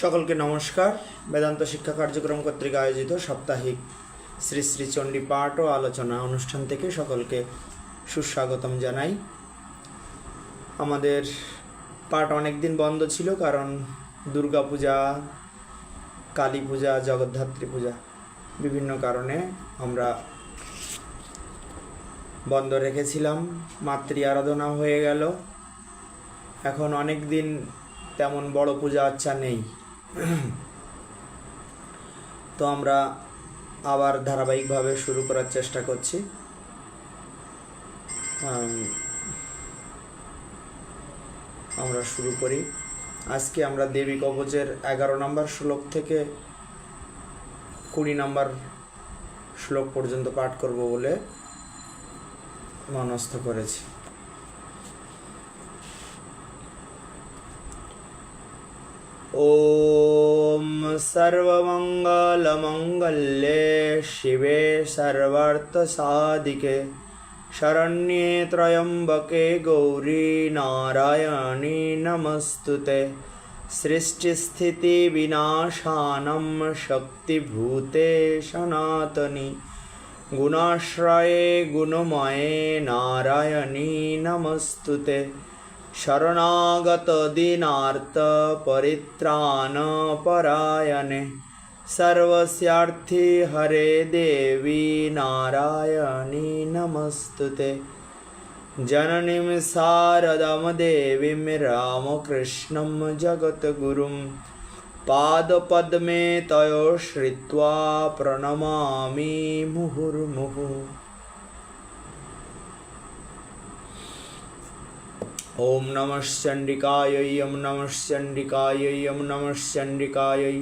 সকলকে নমস্কার। বেদান্ত শিক্ষা কার্যক্রম কর্তৃক আয়োজিত সাপ্তাহিক শ্রী শ্রী চণ্ডী পাঠ ও আলোচনা অনুষ্ঠান থেকে সকলকে সুস্বাগতম জানাই। আমাদের পাঠ অনেক দিন বন্ধ ছিল কারণ দুর্গা পূজা, কালী পূজা, জগদ্ধাত্রী পূজা বিভিন্ন কারণে আমরা বন্ধ রেখেছিলাম। মাতৃ আরাধনা হয়ে গেল। এখন অনেক দিন তেমন বড় পূজা আচ্ছা নেই। তো আমরা আবার ধারাবাহিকভাবে শুরু করার চেষ্টা করছি। আম, আমরা শুরু করি। আজকে আমরা দেবী কবচের এগারো নম্বর শ্লোক থেকে কুড়ি নম্বর শ্লোক পর্যন্ত পাঠ করব বলে মনস্থ করেছি। ॐ सर्वमङ्गलमङ्गल्ये शिवे सर्वार्थसाधिके शरण्ये त्र्यम्बके गौरी नारायणी नमस्तु ते सृष्टिस्थितिविनाशानं शक्तिभूते सनातनि गुणाश्रये गुणमये नारायणी नमस्तु ते শরণাগত দীনার্ত পরিত্রাণ পরায়ণে সর্বস্যার্থী হরে দেবী নারায়ণী নমস্তুতে জননীম শারদম দেবীম রামকৃষ্ণম জগদ্গুরুম পাদপদ্মে তয় প্রণমামি মুহুর্মুহুঃ ॐ नमः चण्डिकायै यं नमः चण्डिकायै यं नमः चण्डिकायै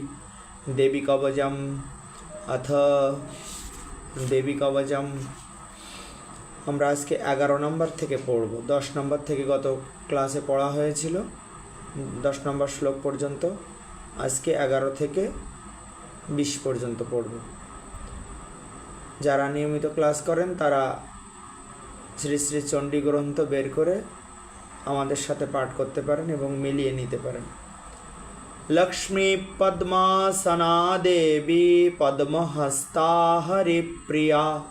দেবী কবজম অথ দেবী কবজম আমরা আজকে এগারো নম্বর থেকে পড়ব দশ নম্বর থেকে গত ক্লাসে পড়া হয়েছিল দশ নম্বর শ্লোক পর্যন্ত আজকে এগারো থেকে বিশ পর্যন্ত পড়ব যারা নিয়মিত ক্লাস করেন তারা শ্রী শ্রী চণ্ডী গ্রন্থ বের করে আমাদের সাথে পাঠ করতে পারেন এবং মিলিয়ে নিতে পারেন লক্ষ্মী পদ্মাসনা দেবী পদ্মহস্তা হরিপ্রিয়া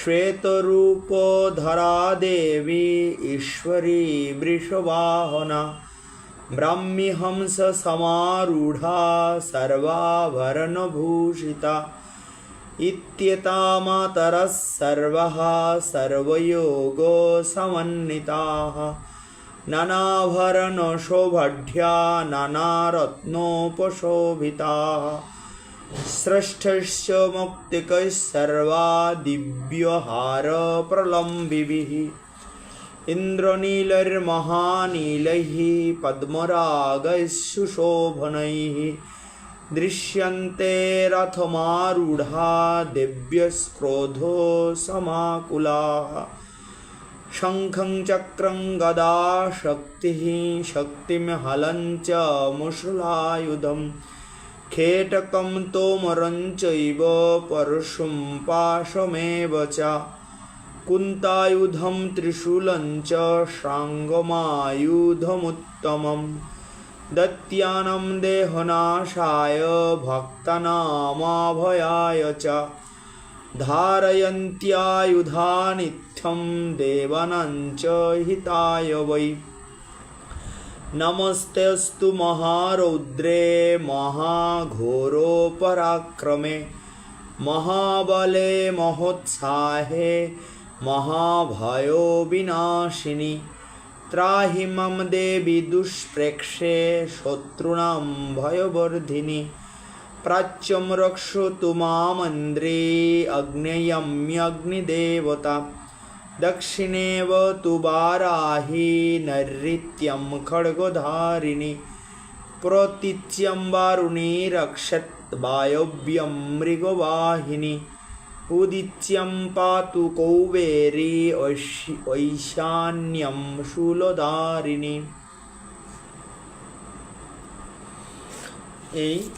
শ্বেতরূপধরা দেবী ঈশ্বরী বৃষবাহনা ব্রাহ্মী হংস সমারূঢ়া সর্বাভরণভূষিতা इत्येतामातरः सर्वः सर्वयोगो समन्विताः नानाभरणशोभढ्या नानारत्नोपशोभिताः स्रष्टस्य मुक्तिकैः सर्वा दिव्यहारप्रलम्बिभिः इन्द्रनीलैर्महानीलैः पद्मरागैः सुशोभनैः दृश्यन्ते रथमारूढा देव्यस्क्रोधो समाकुलाः शङ्खं चक्रं गदा शक्तिः शक्तिं हलं च मुषलायुधं। खेटकं तोमरं चैव परशुं पाशमेव च। कुन्तायुधं त्रिशूलं च शाङ्गमायुधमुत्तमम्। दत्यानं देहनाशाय भक्तनामाभयाय च। धारयन्त्यायुधानित्यं देवानां च हिताय वै नमस्तेऽस्तु महारौद्रे महाघोरोपराक्रमे महाबले महोत्साहे महाभयो विनाशिनि त्राहि मम देवि दुष्प्रेक्षे शत्रूणां भयवर्धिनि प्राच्यम रक्षतु मामन्द्रे अग्न्यम्यग्निदेवता दक्षिणेव तु वाराही नरित्यम खड्गधारिणि। प्रतीच्यं वारुणी रक्षत वायव्यं मृगवाहिनी। उदिच्यं पातु कौबेरी ऐशान्यं शूलधारिणी। ए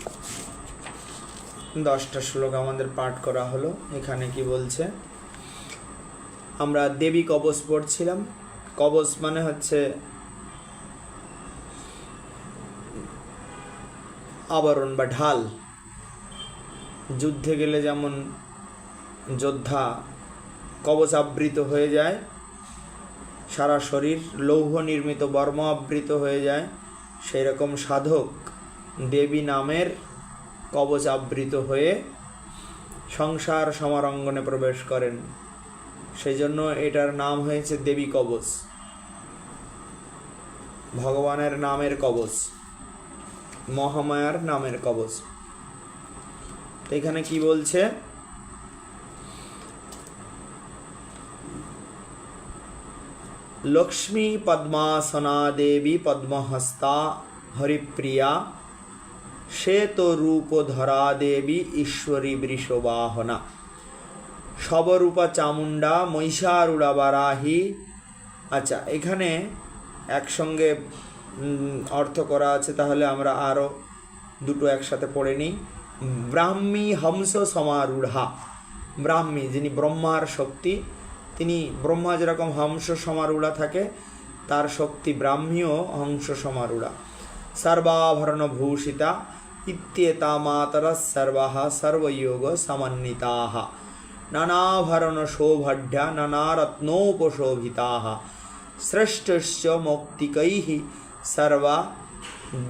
দশটা শ্লোক আমাদের পাঠ করা হলো। এখানে কি বলছে? আমরা দেবী কবচ পড়ছিলাম। কবচ মানে হচ্ছে আবরণ বা ঢাল। যুদ্ধে গেলে যেমন যোদ্ধা কবচ আবৃত হয়ে যায়, সারা শরীর লৌহ নির্মিত বর্ম আবৃত হয়ে যায় সেই রকম সাধক দেবী নামের কবচ আবৃত হয়ে সংসার সমারঙ্গনে প্রবেশ করেন। সেই জন্য এটার নাম হয়েছে দেবী কবচ ভগবানের নামের কবচ মহামায়ার নামের কবচ এখানে কি বলছে? লক্ষ্মী পদ্মাসনা দেবী পদ্মহস্তা হরিপ্রিয়া শ্বেত রূপ ধরা দেবী ঈশ্বরী বৃষবাহনা। সবরূপা চামুন্ডা মহিষারুড়া বারাহি আচ্ছা এখানে একসঙ্গে অর্থ করা আছে, তাহলে আমরা আরও দুটো একসাথে পড়ে নিই। ব্রাহ্মী হংস সমারূঢ়া। ব্রাহ্মী, যিনি ব্রহ্মার শক্তি, তিনি ব্রহ্মা যেরকম হংস সমারূঢ়া থাকে, তার শক্তি ব্রাহ্মীও হংস সমারূঢ়া। সর্বাভরণ ভূষিতা ইত্যেতা মাতরः সর্বাः সর্বযোগ সমন্বিতাः নানাভরণ শোভাঢ্যা নানারত্নোপশোভিতাः স্রষ্টশ্চ মৌক্তিকৈः সর্বা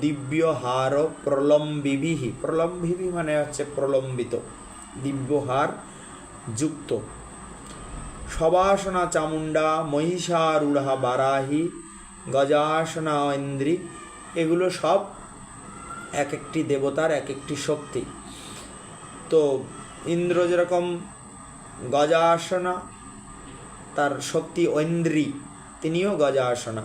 দিব্যহার প্রলম্বিভিः প্রলম্বিভি মানে হচ্ছে প্রলম্বিত, দিব্যহার যুক্ত। সবাসনা চামুন্ডা মহিষারূঢ়া বারাহি গজাসনা ইন্দ্রি এগুলো সব এক একটি দেবতার এক একটি শক্তি। তো ইন্দ্র যেরকম গজাসনা, তার শক্তি ঐন্দ্রী, তিনিও গজাসনা।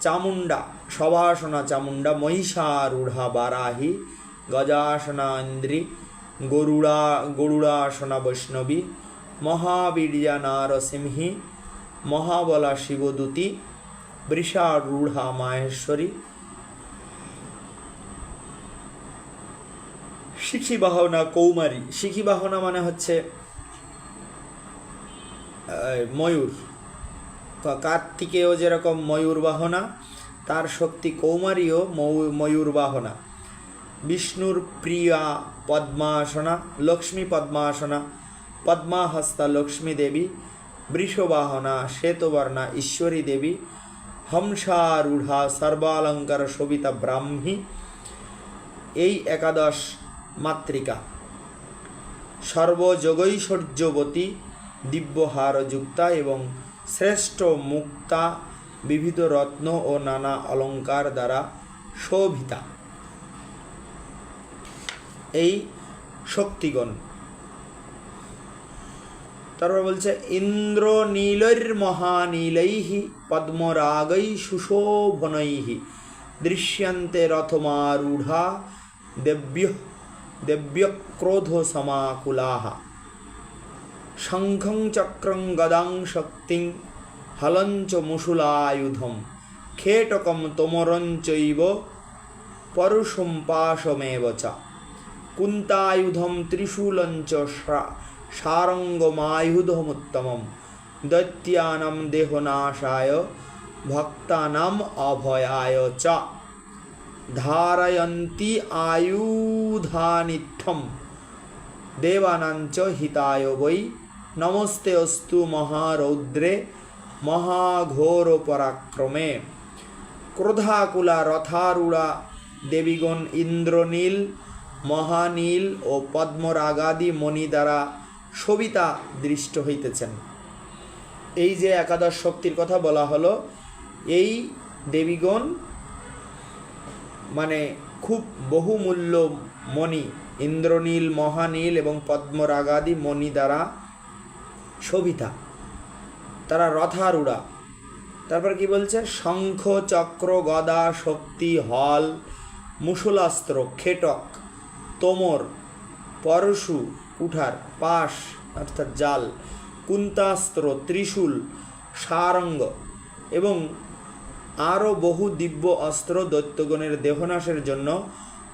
চামুন্ডা সবাসনা চামুন্ডা মহিষারূঢ়া বারাহি, গজাসনা ইন্দ্রি গরুড়া, গরুড়াসনা বৈষ্ণবী, মহাবীর্যা নারসিংহী, মহাবলা শিবদূতি, বৃষারূঢ়া মাহেশ্বরী শিখি বাহনা কৌমারী। শিখি বাহনা মানে হচ্ছে ময়ূর। কা- কার্তিকেয় যেরকম ময়ূর বাহনা, তার শক্তি কৌমারীও ময়ূর বাহনা। বিষ্ণুর প্রিয়া পদ্মাসনা, লক্ষ্মী পদ্মাসনা, পদ্মাহস্তা লক্ষ্মী দেবী, বৃষবাহনা শ্বেতবর্ণা ঈশ্বরী দেবী, হংসারূঢ়া সর্বালঙ্কার সবিতা ব্রাহ্মী। এই একাদশ মাতৃকা। সর্বযোগৈশ্বর্যবতী, দিব্যহারযুক্তা এবং শ্রেষ্ঠ মুক্তা বিবিধ রত্ন ও নানা অলঙ্কার দ্বারা শোভিতা। এই শক্তিগণ। তারপর বলছে ইন্দ্র নীলৈর মহানীলৈঃ পদ্মরাগৈ সুশোভনৈঃ দৃশ্যন্তে রথমারূঢ়া দেব্য দেব্যক্রোধ সমাকুলাহ শঙ্খং চক্রং গদাং শক্তিং হলঞ্চ মুসুলায়ুধম খেটকম তোমরঞ্চব পরশুম পাশমেব চা কুন্তায়ুধম ত্রিশূলঞ্চ সারঙ্গমায়ুধমুত্তমম দৈত্যানাম দেহনাশায় ভক্তানাম অভয়ায় চা ধারয়ন্তি আয়ুধানিথম দেবানাঞ্চ হিতায় বৈ নমস্তে অস্তু মহারৌদ্রে মহাঘোর পরাক্রমে ক্রোধাকুলা রথারূঢ়া দেবীগণ ইন্দ্রনীল, মহানীল ও পদ্মরাগাদি মণি দ্বারা সবিতা দৃষ্ট হইতেছেন। এই যে একাদশ শক্তির কথা বলা হলো, এই দেবীগণ মানে খুব বহুমূল্য মণি ইন্দ্রনীল, মহানীল এবং পদ্মরাগাদি মণি দ্বারা শোভিতা। তারা রথারূঢ়া। তারপর কি বলছে? শঙ্খ, চক্র, গদা, শক্তি, হল মুসলাস্ত্র খেটক, তোমর, পরশু, কুঠার, পাশ, অর্থাৎ জাল, কুন্তাস্ত্র, ত্রিশূল, সারঙ্গ এবং আরও বহু দিব্য অস্ত্র দৈত্যগণের দেহনাশের জন্য,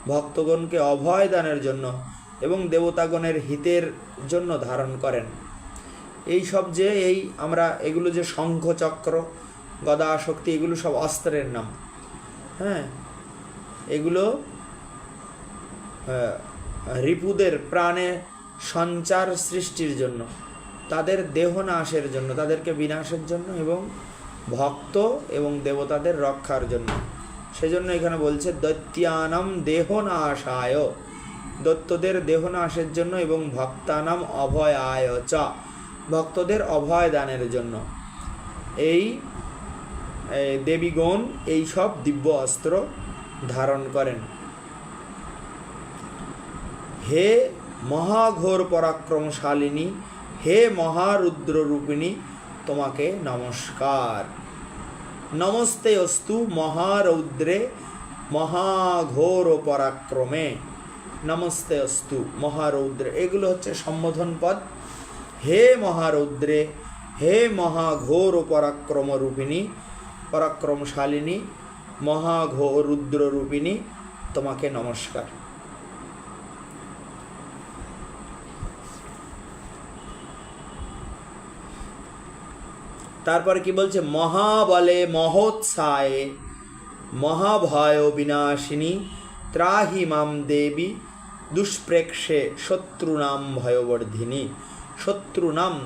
ভক্তগণকে অভয় দানের জন্য এবং দেবতাগণের হিতের জন্য ধারণ করেন। এই সব যে এই আমরা এগুলো যে শঙ্খ চক্র গদা শক্তি এগুলো সব অস্ত্রের নাম। হ্যাঁ এগুলো রিপুদের প্রাণে সঞ্চার সৃষ্টির জন্য, তাদের দেহ নাশের জন্য, তাদেরকে বিনাশের জন্য এবং ভক্ত এবং দেবতাদের রক্ষার জন্য। সেজন্য এখানে বলছে, দৈত্যানাম দেহ নাশায় দত্তদের দেহ নাশের জন্য এবং ভক্তানাম অভয় আয় চ। ভক্তদের অভয় দানের জন্য। এই দেবীগণ এই সব দিব্য অস্ত্র ধারণ করেন। হে মহাঘোর পরাক্রমশালিনী, হে মহারুদ্ররূপিণী তোমাকে নমস্কার। নমস্তে অস্তু মহারৌদ্রে মহাঘোর পরাক্রমে নমস্তে অস্তু মহারৌদ্রে। এগুলো হচ্ছে সম্বোধন পদ। হে মহারৌদ্রে, হে মহাঘোর পরাক্রম রূপিণী, পরাক্রমশালিনী মহাঘোর রুদ্র রূপিণী তোমাকে নমস্কার। তারপরে কি বলছে? মহাবলে মহোৎসায়ে, মহাভয় বিনাশিনী, ত্রাহি মাম দেবী, দুষ্প্রেক্ষে শত্রুনাম ভয়বর্ধিনী। শত্রুনাম,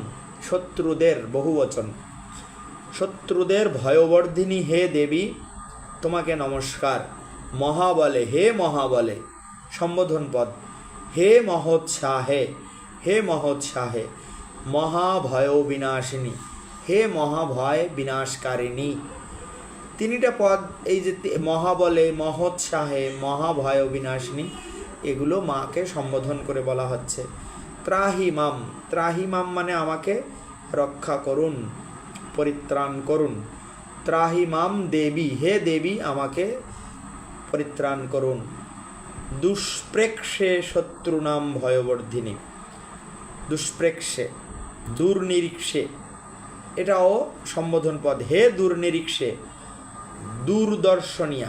শত্রুদের বহুবচন। শত্রুদের ভয়বর্ধিনী হে দেবী, তোমাকে নমস্কার। মহাবলে, হে মহাবলে, সম্বোধন পদ। হে মহোৎসাহে হে মহোৎসাহে, মহাভয় বিনাশিনী। হে মহাভয় বিনাশকারিণী। তিনটা পদ, এই যে মহাবলে মহোৎসাহে মহাভয় বিনাশিনী এগুলো মাকে সম্বোধন করে বলা হচ্ছে। ত্রাহি মাম ত্রাহি মাম মানে আমাকে রক্ষা করুন, পরিত্রাণ করুন। ত্রাহি মাম দেবী, হে দেবী, আমাকে পরিত্রাণ করুন। দুষ্প্রেক্ষে শত্রুনাম ভয়বর্ধিনী। দুষ্প্রেক্ষে, দুর্নিরীক্ষে এটাও সম্বোধন পদ। হে দুর্নিরীক্ষে, দূরদর্শনিয়া।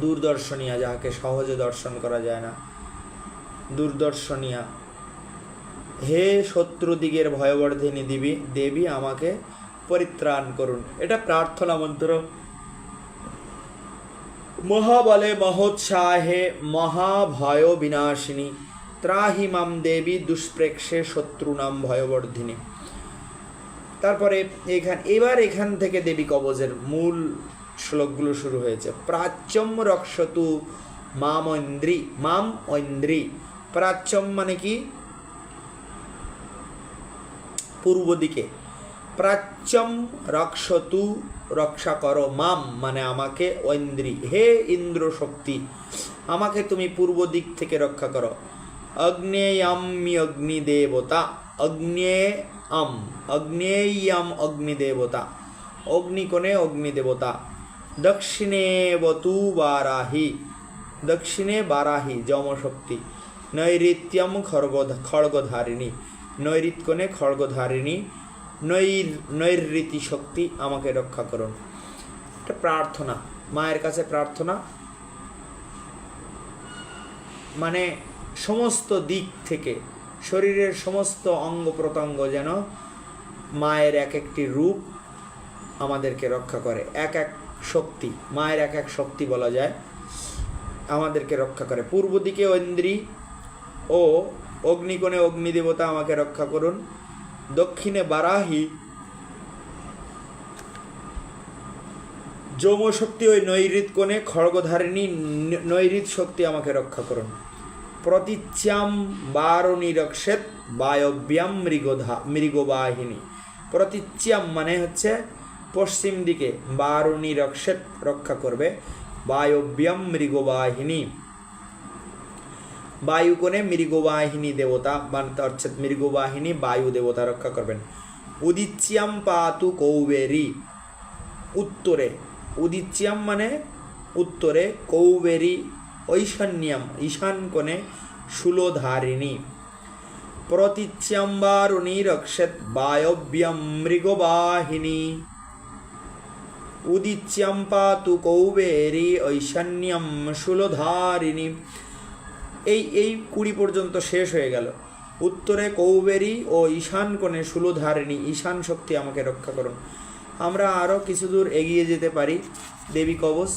দূরদর্শনিয়া যাহাকে সহজে দর্শন করা যায় না। দূরদর্শনিয়া। হে শত্রুদিগের ভয়বর্ধিনী দেবী দেবী আমাকে পরিত্রাণ করুন। এটা প্রার্থনা মন্ত্র। মহাবলে মহোৎসাহে মহাভয় বিনাশিনী ত্রাহিমাম দেবী দুষ্প্রেক্ষে শত্রুনাম ভয়বর্ধিনী। তারপরে এখান, এবার এখান থেকে দেবী কবজের মূল শ্লোকগুলো শুরু হয়েছে। প্রাচ্যম রক্ষতু মাম ঐন্দ্রি মাম ঐন্দ্রি। প্রাচ্যম মানে কি? পূর্ব দিকে। প্রাচ্যম রক্ষতু রক্ষা করো মাম মানে আমাকে ঐন্দ্রি। হে ইন্দ্র শক্তি আমাকে তুমি পূর্ব দিক থেকে রক্ষা করো। অগ্নেয়াম্মি অগ্নিদেবতা অগ্নে আম অগ্নেয়াম অগ্নিদেবতা অগ্নিকোণে অগ্নিদেবতা দক্ষিণে বতু বারাহি দক্ষিণে বারাহি যমশক্তি নৈরিত্যম খড়গ খড়গধারিণী নৈরিত্যকোণে খড়গধারিণী নৈর নৈরীতি শক্তি আমাকে রক্ষা করুন। এটা প্রার্থনা, মায়ের কাছে প্রার্থনা। মানে সমস্ত দিক থেকে শরীরের সমস্ত অঙ্গ প্রত্যঙ্গ যেন মায়ের এক একটি রূপ আমাদেরকে রক্ষা করে। এক এক শক্তি, মায়ের এক এক শক্তি বলা যায়, আমাদেরকে রক্ষা করে। পূর্ব দিকে ঐন্দ্রী ও অগ্নিকোণে অগ্নিদেবতা আমাকে রক্ষা করুন। দক্ষিণে বারাহি যৌমশক্তি ওই নৈরিত কোণে, খড়গধারিণী নৈরিত শক্তি আমাকে রক্ষা করুন। প্রতিচ্যাম বারণী রক্ষেত বায়ব্যাম মৃগধা, মৃগবাহিনী। প্রতিচ্যাম মানে হচ্ছে পশ্চিম দিকে বারণী রক্ষেত রক্ষা করবে বায়ব্যাম মৃগবাহিনী। বায়ুকোণে মৃগবাহিনী দেবতা অর্থাৎ মৃগবাহিনী বায়ু দেবতা রক্ষা করবেন। উদিচ্যাম পাতু কৌবেরি, উত্তরে। উদিচ্যাম মানে উত্তরে কৌবেরি ঐশান্যম, ঈশান কোণে শূলধারিণী প্রতিচ্যাম্বারুণী রক্ষেত বায়ব্যম মৃগবাহিনী। উদিচ্যাম পাতু কৌবেরি ঐশান্যম শূলধারিণী এই এই কুড়ি পর্যন্ত শেষ হয়ে গেল। উত্তরে কৌবেরি ও ঈশান কোণে শূলধারিণী ঈশান শক্তি আমাকে রক্ষা করুন। আমরা আরও কিছু দূর এগিয়ে যেতে পারি। দেবী কবচ।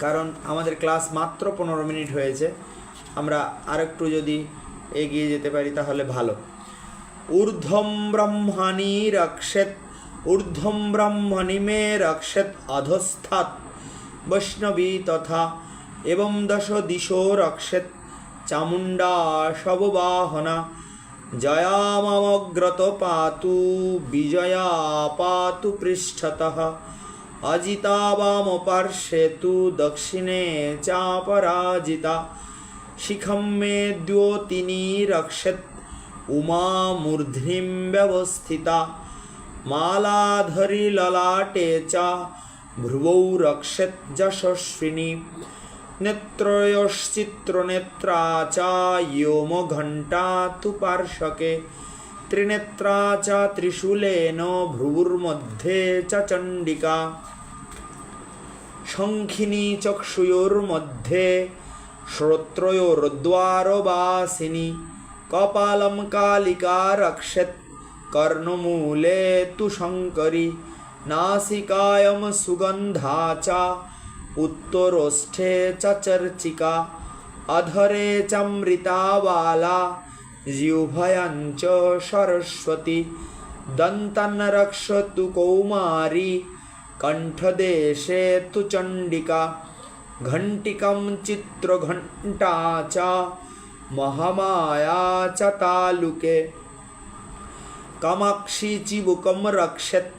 কারণ আমাদের ক্লাস মাত্র পনেরো মিনিট হয়েছে। আমরা আরেকটু যদি এগিয়ে যেতে পারি তাহলে ভালো। ঊর্ধ্বম ব্রহ্মাণি রক্ষেত, ঊর্ধ্বম ব্রহ্মণি মে রক্ষেত অধস্থাৎ। বৈষ্ণবী তথা এবং দশ দিশো রক্ষেত, চামুণ্ডা শববাহনা। জয়ামগ্রত পাতু, বিজয়া পাতু পৃষ্ঠতः। অজিতা বাম পার্শ্বে তু দক্ষিণে চাপরাজিতা শিখম মে দ্যোতিনী রক্ষেত উমা মূর্ধ্নিম ব্যবস্থিতা মালাধরি ললাটে চ ভ্রুবৌ রক্ষেত যশস্বিনী নেত্রয়শ্চিত্রনেত্রা চ ঘণ্টা তু পার্শ্বকে ত্রিনেত্রা চ ত্রিশূলেন শঙ্খিনী চক্ষুয়োর্মধ্যে শ্রোত্রয়োর্দ্বারবাসিনী কপালম কালিকা রক্ষেত, কর্ণমূলে তু শঙ্করী, নাসিকায়ম সুগন্ধা চ, উত্তরোষ্ঠে চর্চিকা অধরে চমৃতাবালা, জিহ্বয়ঞ্চ সরস্বতী দন্তন রক্ষতু কৌমারী कण्ठदेशे तु चण्डिका चित्र घंटा च, महामाया च तालुके। कमाक्षी चिबुकं रक्षत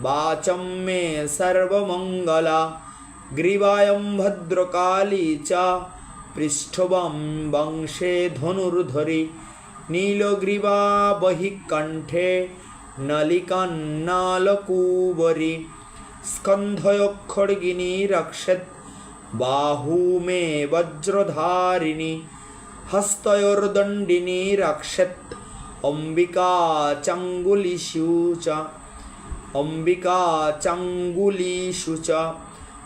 वाचम मे सर्वमङ्गला, ग्रीवायं भद्रकाली च, पृष्ठवं वंशे धनुर्धरी, नीलग्रीवा बहिः कण्ठे नलिकान्नालकूवरी। स्कन्धयोखड्गिनी रक्षेत् बाहू मे वज्रधारिणी हस्तयोर्दण्डिनी रक्षेत् अम्बिका चङ्गुलिषु च अम्बिका चाङ्गुलीषु च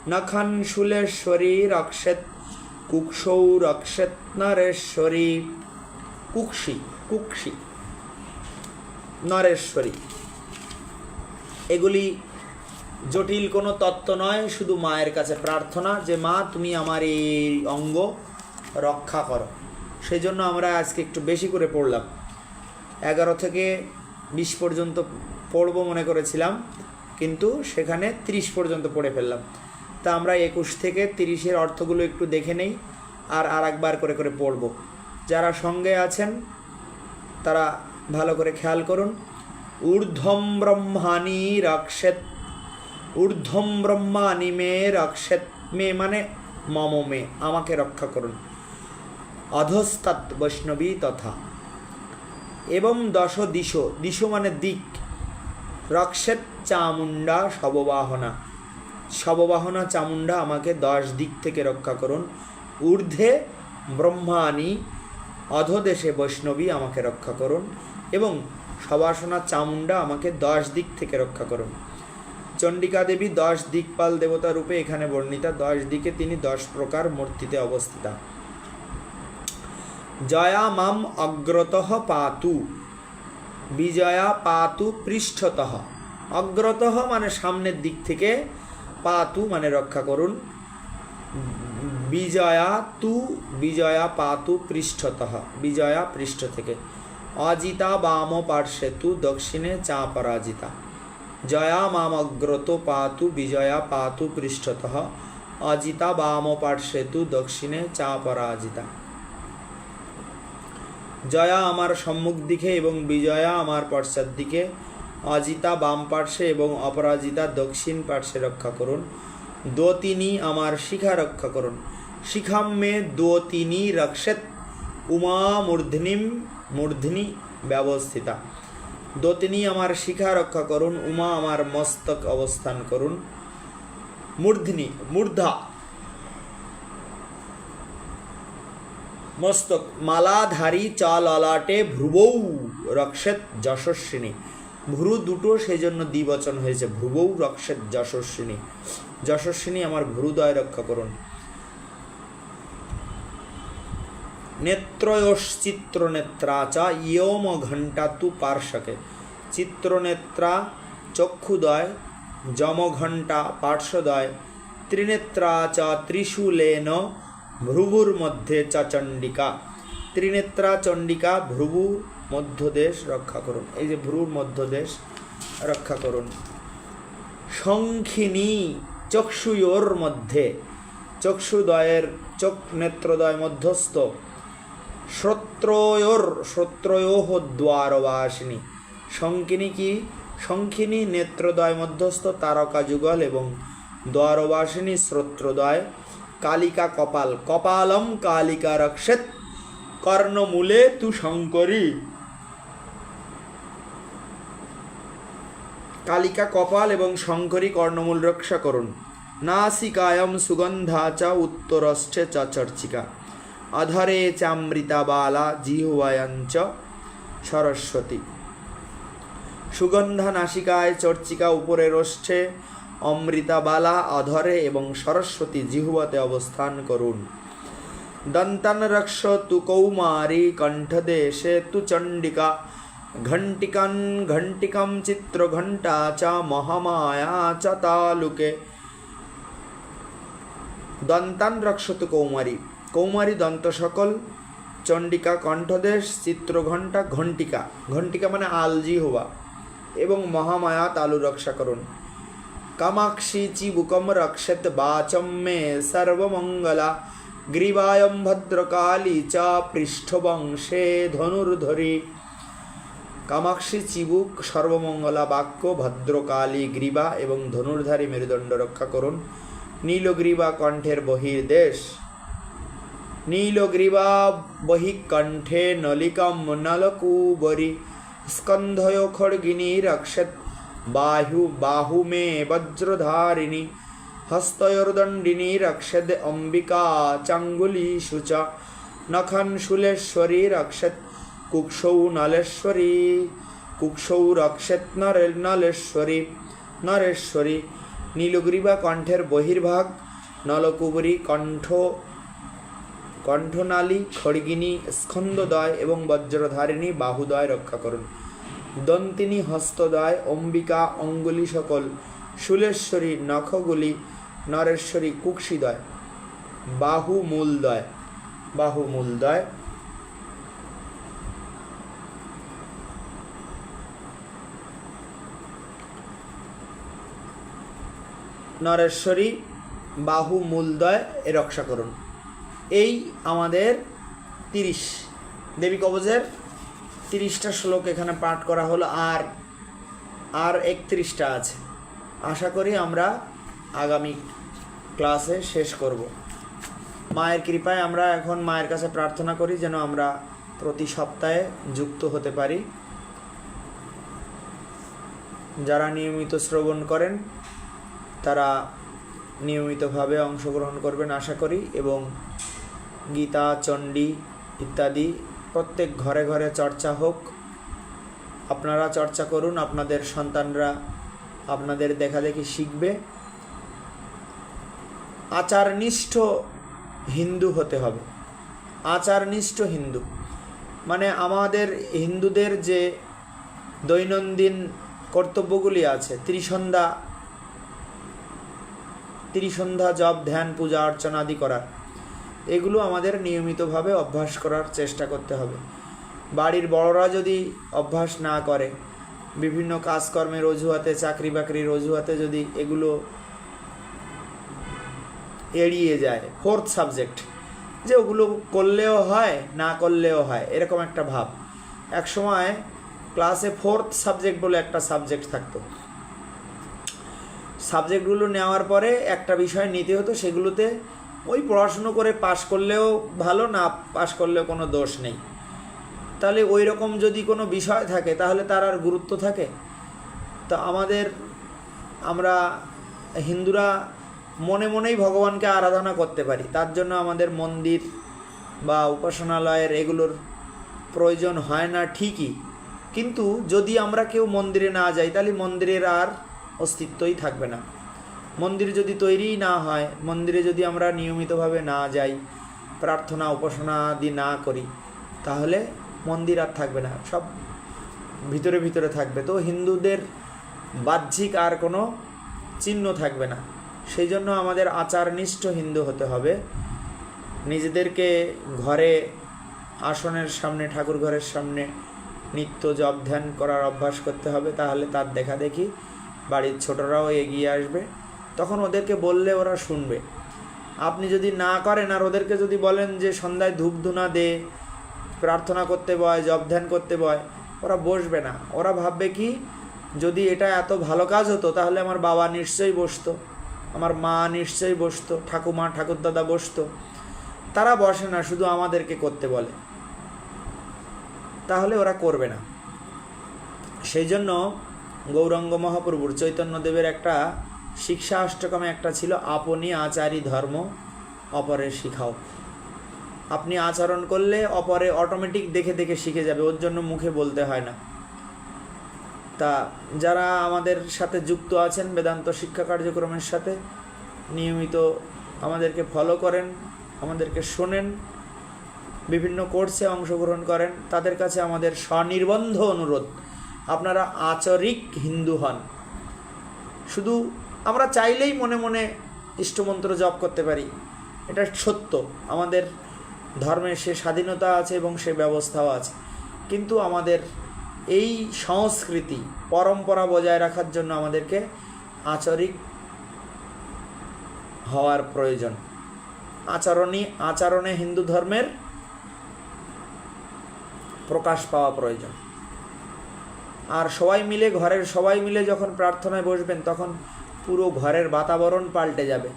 नखन् शूलेश्वरी रक्षेत् कुक्षौ रक्षेत् नरेश्वरी কুক্ষি কুক্ষি নরেশ্বরী এগুলি জটিল কোনো তত্ত্ব নয়, শুধু মায়ের কাছে প্রার্থনা যে, মা, তুমি আমার এই অঙ্গ রক্ষা করো। সেই জন্য আমরা আজকে একটু বেশি করে পড়লাম। এগারো থেকে বিশ পর্যন্ত পড়ব মনে করেছিলাম, কিন্তু সেখানে ত্রিশ পর্যন্ত পড়ে ফেললাম। তা আমরা একুশ থেকে তিরিশের অর্থগুলো একটু দেখে নেই, আর আর একবার করে করে পড়ব। যারা সঙ্গে আছেন, তারা ভালো করে খেয়াল করুন। ঊর্ধ্বম ব্রহ্মাণি রক্ষেত ঊর্ধ্বম ব্রহ্মাণি মে রক্ষেত মে মানে মম মে, আমাকে রক্ষা করুন। অধস্তাৎ বৈষ্ণবী তথা। এবং দশ দিশ দিশ মানে দিক। রক্ষেত চামুণ্ডা শববাহনা। শববাহনা চামুণ্ডা আমাকে দশ দিক থেকে রক্ষা করুন। ঊর্ধ্বে ব্রহ্মাণী অধদেশে বৈষ্ণবী আমাকে রক্ষা করুন। এবং সবাসনা চামুণ্ডা আমাকে দশ দিক থেকে রক্ষা করুন। চণ্ডিকা দেবী দশ দিকপাল দেবতা রূপে এখানে বর্ণিতা। দশ দিকে তিনি দশ প্রকার মূর্তিতে অবস্থিতা। জয়া মাম অগ্রতঃ পাতু। বিজয়া পাতু পৃষ্ঠতঃ। অগ্রতঃ মানে সামনের দিক থেকে, পাতু মানে রক্ষা করুন। বিজয়া তু, বিজয়া পাতু পৃষ্ঠতঃ। বিজয়া পৃষ্ঠ থেকে। অজিতা বাম পার্শ্বে তু, দক্ষিণে চা পরাজিতা। জয়া মাম অগ্রত পাতু বিজয়া পাতু পৃষ্ঠতঃ অজিতা বাম পার্শ্বে তু দক্ষিণে চা পরাজিতা জয়া আমার সম্মুখ দিকে এবং বিজয়া আমার পশ্চাৎ দিকে অজিতা বাম পার্শ্বে এবং অপরাজিতা দক্ষিণ পার্শ্বে রক্ষা করুন দোতিনি আমার শিখা রক্ষা করুন শিখাম মে দোতিনি রক্ষেত উমা মূর্ধনিম মূর্ধনি ব্যবস্থিতা দোতিনি আমার শিখা রক্ষা করুন, উমা আমার মস্তক অবস্থান করুন। মূর্ধনি, মূর্ধা। মস্তক, মালাধারী চা ললাটে ভ্রুবৌ, রক্ষেত যশস্বিনী। ভ্রু দুটো সেই জন্য দ্বিবচন হয়েছে, ভ্রুবৌ, রক্ষেত যশস্বিনী। যশস্বিনী আমার ভ্রুদয় রক্ষা করুন। নেত্রয়শ্চিত্রনেত্রা চা ইয়ম ঘণ্টা তু পার্শ্বকে। চিত্রনেত্রা, চক্ষুদয়, যমঘণ্টা পার্শ্বদয়, ত্রিনেত্রা চ ত্রিশূলেন ভ্রুভুর মধ্যে চ চণ্ডিকা। ত্রিনেত্রা, চণ্ডিকা, ভ্রুভু, মধ্যদেশ রক্ষা করুন। এই যে ভ্রুর মধ্যদেশ রক্ষা করুন। শঙ্খিনী, চক্ষুয়োর মধ্যে। চক্ষুদয়ের চোখ নেত্রদয় মধ্যস্থ। শ্রোত্রয়োর শ্রোত্রয়োহ দ্বারবাসিনী। শঙ্কিনী কি? শঙ্খিনী নেত্রদয় মধ্যস্থ তারকা যুগল এবং দ্বারবাসিনী শ্রোত্রদয় কালিকা কপাল। কপালম কালিকা রক্ষেত, কর্ণমূলে তু শঙ্করী। কালিকা কপাল এবং শঙ্করী কর্ণমূল রক্ষা করুন। নাসিকায়ম সুগন্ধা চ উত্তরশ্চে চ চর্চিকা। অধরে চামৃতা বালা জিহ্বায়ঞ্চ সরস্বতী। সুগন্ধা নাসিকায় চর্চিকা উপরে রোষ্ঠে অমৃতাবালা অধরে এবং সরস্বতী জিহুয়াতে অবস্থান করুন। দন্তান রক্ষ তু কৌমারী কণ্ঠদেশে তু চণ্ডিকা ঘণ্টিকান ঘণ্টিকম চিত্রঘণ্টা চ মহামায়া চ তালুকে। দন্তান রক্ষতু কৌমারী কৌমারী দন্ত সকল, চণ্ডিকা কণ্ঠদেশ, চিত্রঘণ্টা ঘণ্টিকা। ঘণ্টিকা মানে আলজি হওয়া এবং মহামায়া তালু রক্ষা করুন। কামাক্ষী চিবুকম রক্ষত বাচম মে সর্বমঙ্গলা, গ্রীবায়ম ভদ্রকালী চ পৃষ্ঠবংশে ধনুর্ধরি। কামাক্ষী চিবুক সর্বমঙ্গলা বাক্য, ভদ্রকালী গ্রীবা এবং ধনুর্ধারী মেরুদণ্ড রক্ষা করুন। নীলগ্রীবা কণ্ঠের বহির্দেশ নলিকাম নলকুবরি স্কন্ধয় খড়গিনী রক্ষত বাহু বাহু মে বজ্রধারিণী হস্তয়োর্দণ্ডিনী রক্ষদ অম্বিকা চাঙ্গুলীষু চ নখন শুলেশ্বরী রক্ষত কুক্ষৌ নলেশ্বরী কুক্ষৌ রক্ষত নরে নলেশ্বরী নরেশ্বরী নীলগ্রীবা কণ্ঠের বহির্ভাগ নলকুবরী কণ্ঠ কণ্ঠনালী, খড়গিনী, স্কন্দদয় এবং বজ্রধারিণী বাহুদয় রক্ষা করুন। দন্তিনী হস্তদয়, অম্বিকা, অঙ্গুলি সকল শুলেশ্বরী নখগুলি, নরেশ্বরী, কুক্ষিদয় বাহু মূলদয় বাহু মূলদয় নরেশ্বরী বাহু মূলদয় এ রক্ষা করুন। এই আমাদের তিরিশ। দেবী কবজের তিরিশটা শ্লোক এখানে পাঠ করা হলো, আর আর একত্রিশটা আছে। আশা করি আমরা আগামী ক্লাসে শেষ করব। মায়ের কৃপায় আমরা এখন মায়ের কাছে প্রার্থনা করি যেন আমরা প্রতি সপ্তাহে যুক্ত হতে পারি। যারা নিয়মিত শ্রবণ করেন, তারা নিয়মিতভাবে অংশগ্রহণ করবেন আশা করি, এবং গীতা, চণ্ডী ইত্যাদি প্রত্যেক ঘরে ঘরে চর্চা হোক। আপনারা চর্চা করুন, আপনাদের সন্তানরা আপনাদের দেখা দেখি শিখবে। আচারনিষ্ঠ হিন্দু হতে হবে। আচারনিষ্ঠ হিন্দু। মানে আমাদের হিন্দুদের যে দৈনন্দিন কর্তব্যগুলি আছে, ত্রিসন্ধ্যা ত্রিসন্ধ্যা জপ, ধ্যান, পূজা, অর্চনা আদি করার। এগুলো আমাদের নিয়মিতভাবে অভ্যাস করার চেষ্টা করতে হবে। বাড়ির বড়রা যদি অভ্যাস না করে, বিভিন্ন কাজকর্মের অজুহাতে চাকরি বাকরির অজুহাতে যদি এগুলো এড়িয়ে যায়। ফোর্থ সাবজেক্ট যে ওগুলো করলেও হয়, না করলেও হয়, এরকম একটা ভাব। এক সময় ক্লাসে ফোর্থ সাবজেক্ট বলে একটা সাবজেক্ট থাকতো। সাবজেক্টগুলো নেওয়ার পরে একটা বিষয় নিতে হতো, সেগুলোতে ওই পড়াশুনো করে পাশ করলেও ভালো, না পাশ করলেও কোনো দোষ নেই। তাহলে ওই রকম যদি কোনো বিষয় থাকে, তাহলে তার আর গুরুত্ব থাকে? তো আমাদের, আমরা হিন্দুরা মনে মনেই ভগবানকে আরাধনা করতে পারি। তার জন্য আমাদের মন্দির বা উপাসনালয়ের এগুলোর প্রয়োজন হয় না ঠিকই। কিন্তু যদি আমরা কেউ মন্দিরে না যাই, তাহলে মন্দিরের আর অস্তিত্বই থাকবে না। মন্দির যদি তৈরিই না হয়, মন্দিরে যদি আমরা নিয়মিতভাবে না যাই, প্রার্থনা, উপাসনা আদি না করি, তাহলে মন্দির আর থাকবে না, সব ভিতরে ভিতরে থাকবে। তো হিন্দুদের বাহ্যিক আর কোনো চিহ্ন থাকবে না। সেই জন্য আমাদের আচারনিষ্ঠ হিন্দু হতে হবে। নিজেদেরকে ঘরে, আসনের সামনে, ঠাকুর ঘরের সামনে নিত্য জপ ধ্যান করার অভ্যাস করতে হবে, তাহলে তার দেখা দেখি বাড়ির ছোটরাও এগিয়ে আসবে। তখন ওদেরকে বললে ওরা শুনবে। আপনি যদি না করেন আর ওদেরকে যদি বলেন যে সন্ধ্যায় ধূপ ধুনা দে, প্রার্থনা করতে বয়, জপ ধ্যান করতে বয়, ওরা বসবে না। ওরা ভাববে কি, যদি এটা এত ভালো কাজ হতো তাহলে আমার বাবা নিশ্চয়ই বসতো, আমার মা নিশ্চয়ই বসতো, ঠাকুমা, ঠাকুরদাদা বসতো। তারা বসে না, শুধু আমাদেরকে করতে বলে। তাহলে ওরা করবে না। সেই জন্য গৌরাঙ্গ মহাপ্রভুর চৈতন্যদেবের একটা শিক্ষা অষ্টকমে একটা ছিল, আপনি আচারী ধর্ম অপরে শিখাও। আপনি আচরণ করলে অপরে অটোমেটিক দেখে দেখে শিখে যাবে, ওর জন্য মুখে বলতে হয় না। তা যারা আমাদের সাথে যুক্ত আছেন বেদান্ত শিক্ষা কার্যক্রমের সাথে, নিয়মিত আমাদেরকে ফলো করেন, আমাদেরকে শোনেন, বিভিন্ন কোর্সে অংশগ্রহণ করেন, তাদের কাছে আমাদের স্বনির্বন্ধ অনুরোধ, আপনারা আচরিক হিন্দু হন। শুধু আমরা চাইলেই মনে মনে ইষ্টমন্ত্র জপ করতে পারি। এটা সত্য। আমাদের ধর্মের সে স্বাধীনতা আছে এবং সে ব্যবস্থাও আছে। কিন্তু আমাদের এই সংস্কৃতি, পরম্পরা বজায় রাখার জন্য আমাদেরকে আচরিক হওয়ার প্রয়োজন। আচরণী আচরণে হিন্দু ধর্মের প্রকাশ পাওয়া প্রয়োজন। আর সবাই মিলে, ঘরের সবাই মিলে যখন প্রার্থনায় বসবেন, তখন পুরো ঘরের বাতাবরণ পাল্টে যাবে।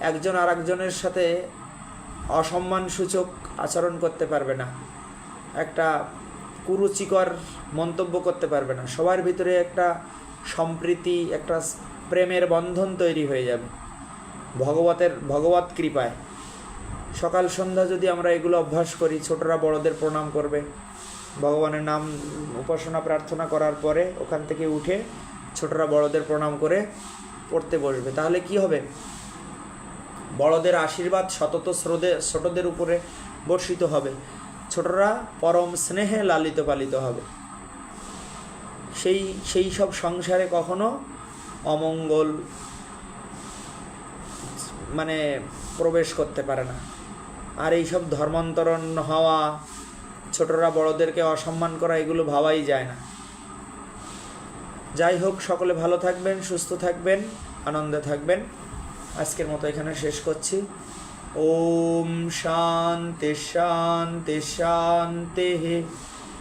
একজন আর একজনের সাথে অসম্মানসূচক আচরণ করতে পারবে না। একটা কুরুচিকর মন্তব্য করতে পারবে না। সবার ভিতরে একটা সম্প্রীতি, একটা প্রেমের বন্ধন তৈরি হয়ে যাবে। ভগবতের, ভগবত কৃপায়। সকাল সন্ধ্যা যদি আমরা এগুলো অভ্যাস করি, ছোটরা বড়দের প্রণাম করবে। ভগবানের নাম উপাসনা প্রার্থনা করার পরে ওখান থেকে উঠে ছোটরা বড়দের প্রণাম করে পড়তে বসবে। তাহলে কি হবে? বড়দের আশীর্বাদ সতত স্রোদে ছোটদের উপরে বর্ষিত হবে। ছোটরা পরম স্নেহে লালিত পালিত হবে। সেই সেই সব সংসারে কখনো অমঙ্গল মানে প্রবেশ করতে পারে না। আর এই সব ধর্মান্তরণ হওয়া, ছোটরা বড়দেরকে অসম্মান করা, এগুলো ভাবাই যায় না। যাই হোক, সকলে ভালো থাকবেন, সুস্থ থাকবেন, আনন্দে থাকবেন। আজকের মতো এখানে শেষ করছি। ওম শান্তি শান্তি শান্তি,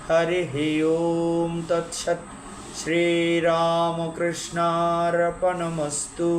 হরে হে ওম তৎসৎ। শ্রীরামকৃষ্ণার্পণমস্তু।